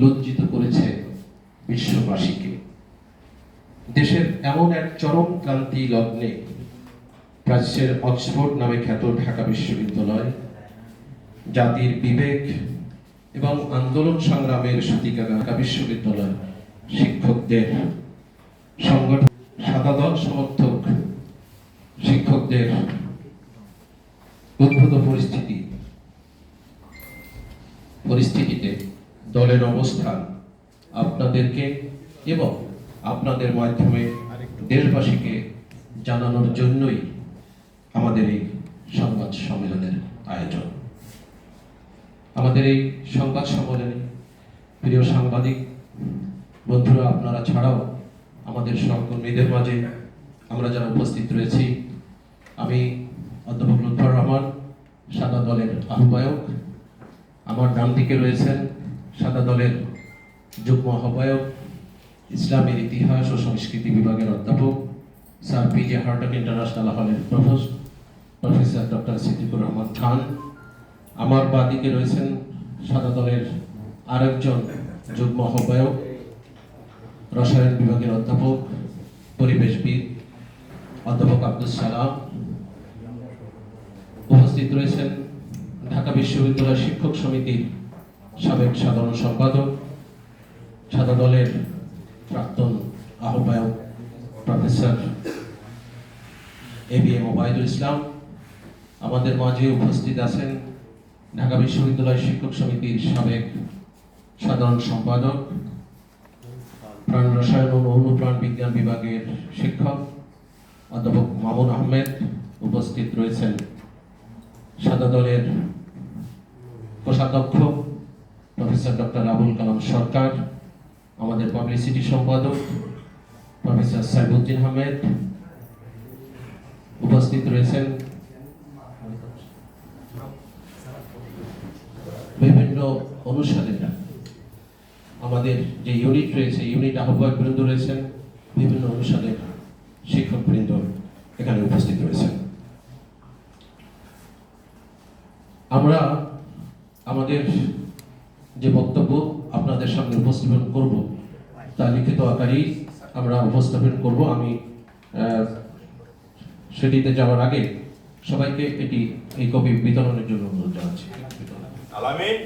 লজ্জিত করেছে বিশ্ববাসীকে। দেশের এমন এক চরম ক্রান্তি লগ্নে প্রাচ্যের অক্সফোর্ড নামে খ্যাত ঢাকা বিশ্ববিদ্যালয়, জাতির বিবেক এবং আন্দোলন সংগ্রামের সূতিকা ঢাকা বিশ্ববিদ্যালয় শিক্ষকদের সংগঠন সাদাদল সমর্থক শিক্ষকদের উদ্ভূত পরিস্থিতি পরিস্থিতিতে দলের অবস্থান আপনাদেরকে এবং আপনাদের মাধ্যমে দেশবাসীকে জানানোর জন্যই আমাদের এই সংবাদ সম্মেলনের আয়োজন। আমাদের এই সংবাদ সম্মেলনে প্রিয় সাংবাদিক, বন্ধুরা, আপনারা ছাড়াও আমাদের সহকর্মীদের মাঝে আমরা যারা উপস্থিত রয়েছি, আমি অধ্যাপক লুৎফর রহমান, সাদা দলের আহ্বায়ক। আমার ডান দিকে রয়েছেন সাদা দলের যুগ্ম আহ্বায়ক, ইসলামের ইতিহাস ও সংস্কৃতি বিভাগের অধ্যাপক, sir P J Hartog international হলের professor professor doctor Siddiqur Rahman Khan. আমার বাদিকে রয়েছেন সাদা দলের আরেকজন যুগ্ম আহ্বায়ক, রসায়ন বিভাগের অধ্যাপক, পরিবেশবিদ, অধ্যাপক আব্দুল সালাম। উপস্থিত রয়েছেন ঢাকা বিশ্ববিদ্যালয় শিক্ষক সমিতির সাবেক সাধারণ সম্পাদক, সাদা দলের প্রাক্তন আহ্বায়ক professor A B M Obaidul Islam. আমাদের মাঝে উপস্থিত আছেন ঢাকা বিশ্ববিদ্যালয় শিক্ষক সমিতির সাবেক সাধারণ সম্পাদক, প্রাণ রসায়ন ও অনুপ্রাণ বিজ্ঞান বিভাগের শিক্ষক অধ্যাপক মামুন আহমেদ উপস্থিত রয়েছেন। সাদা দলের কোষাধ্যক্ষ প্রফেসর ডক্টর আবুল কালাম সরকার, আমাদের পাবলিসিটি সম্পাদক প্রফেসর সাইবুদ্দিন আহমেদ উপস্থিত রয়েছেন। বিভিন্ন অনুষদেরা আমাদের যে ইউনিট রয়েছে ইউনিট আহ্বায়ক বৃন্দ রয়েছেন, বিভিন্ন অনুষদের শিক্ষক বৃন্দ এখানে উপস্থিত রয়েছেন। আমরা আমাদের যে বক্তব্য আপনাদের সামনে উপস্থাপন করব তা লিখিত আকারেই আমরা উপস্থাপন করব। আমি আহ, সেটিতে যাওয়ার আগে সবাইকে এটি এই কপি বিতরণের জন্য অনুরোধ জানাচ্ছি। আলামিন।